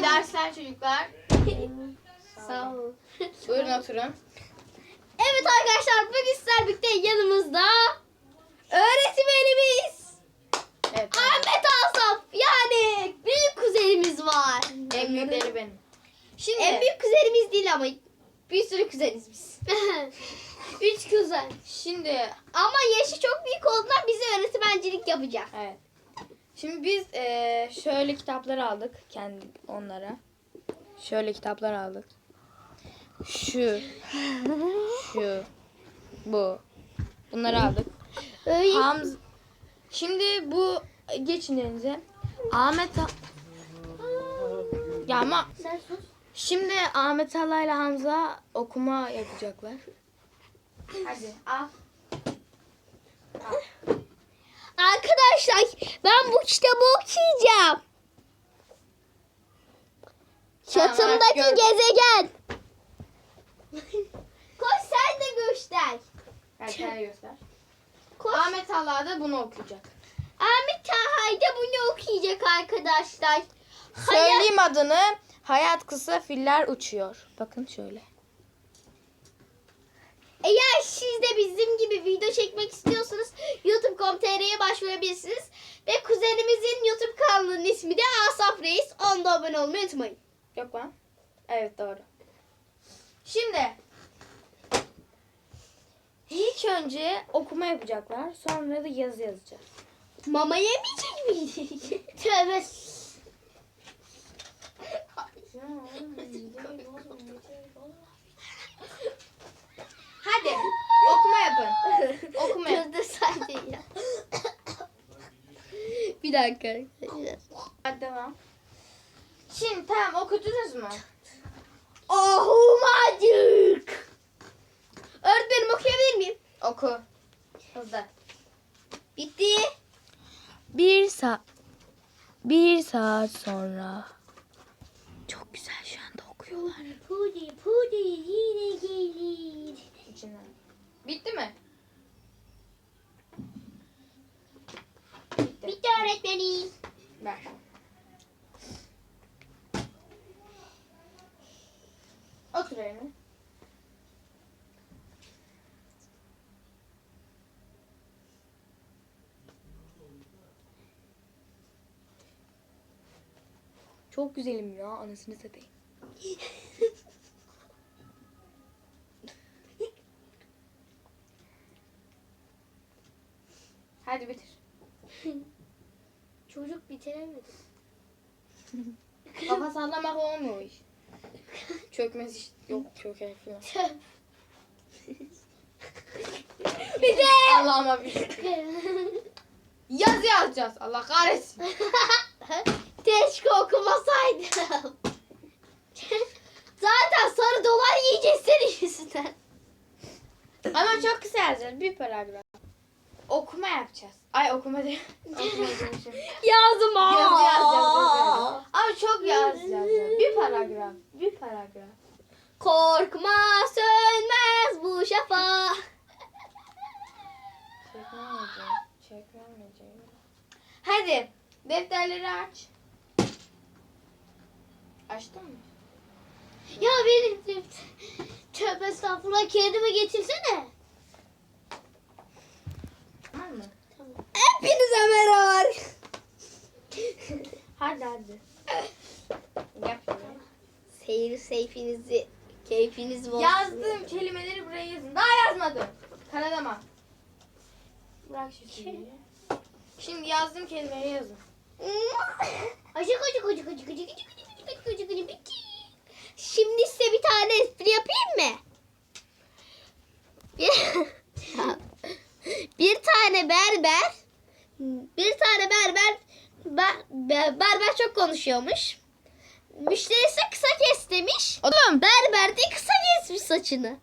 İyi dersler çocuklar. Sağ ol. Buyurun oturun. Evet arkadaşlar bugün sizler birlikte yanımızda öğretmenimiz Evet. Ahmet Asaf yani büyük kuzenimiz var. En büyükleri benim. Şimdi En büyük kuzenimiz değil ama bir sürü kuzeniz biz. Üç kuzen. şimdi Ama yaşı çok büyük olduğundan bize öğretmencilik yapacak. evet. Şimdi biz eee, şöyle kitaplar aldık kendi onlara. Şöyle kitaplar aldık. Şu, şu, bu. Bunları aldık. Hamz Şimdi bu geçin elinize. Ahmet Ha- ya ama Sen sus. şimdi Ahmet Hala ile Hamza okuma yapacaklar. Hadi al. Arkadaşlar ben bu kitabı okuyacağım. Tamam, Çatımdaki gördüm. gezegen. Koş sen de göster. Sen göster. Koş. Ahmet Hala da bunu okuyacak. Ahmet Tahay da bunu okuyacak arkadaşlar. Hayat, Söyleyeyim adını. Hayat kısa filler uçuyor. Bakın şöyle. Eğer siz de bizim gibi video çekmek istiyorsanız youtube.com.tr'ye başvurabilirsiniz. Ve kuzenimizin YouTube kanalının ismi de Asaf Reis. Onda abone olmayı unutmayın. Yok lan. Evet doğru. Şimdi ilk önce okuma yapacaklar. Sonra da yazı yazacağız. Mama yemeyecek miydik? Tövbe. Hadi okuma yapın. Okuma yap. Kızdı sadece ya. Bir dakika arkadaşlar. Hadi devam. Şimdi tamam okudunuz mu? Ahumacık. Öğretmenim okuyabilir miyim? Oku. Hızlı. Bitti. Bir saat bir saat sonra çok güzel şu anda okuyorlar. Pudi pudi yine gelir. İçinden. Bitti mi? Bitti öğretmenim. Ver. Otur yerine. Çok güzelim ya anasını satayım. Hadi bitir. Çocuk bitiremedi. Kafa sallamak olmuyor iş. Çökmez iş yok çöker falan. Bitti. Allah'ıma bir Yaz yazacağız. Allah kahretsin. Keşke okumasaydım. Zaten sarı dolar yiyeceğiz senin yüzünden. Ama çok kısa yazacağız. Bir paragraf. Okuma yapacağız. Ay okuma değil. Yazım Yaz yazacağız. Ama çok yazacağız. Bir paragraf. Bir paragraf. Korkma sönmez bu şafak. Çekmemeyeceğim. Çekmemeyeceğim. Hadi. Defterleri aç. Açtın mı? Ya benim tövbe estağfurullah kağıdımı getirsene. Tamam mı? Hepinize merhaba. Hadi hadi. Yap şunu. Seyir seyfinizi, keyfiniz bol. Yazdığım kelimeleri buraya yazın. Daha yazmadım. Kanadama. Bırak şu şeyi. Şimdi yazdığım kelimeleri yazın. Acık acık acık acık acık acık acık acık acık acık bitti. Şimdi size bir tane espri yapayım mı? Bir, bir tane berber bir tane berber ber- ber- berber çok konuşuyormuş. Müşterisi kısa kes demiş. Oğlum. Berber de kısa kesmiş saçını.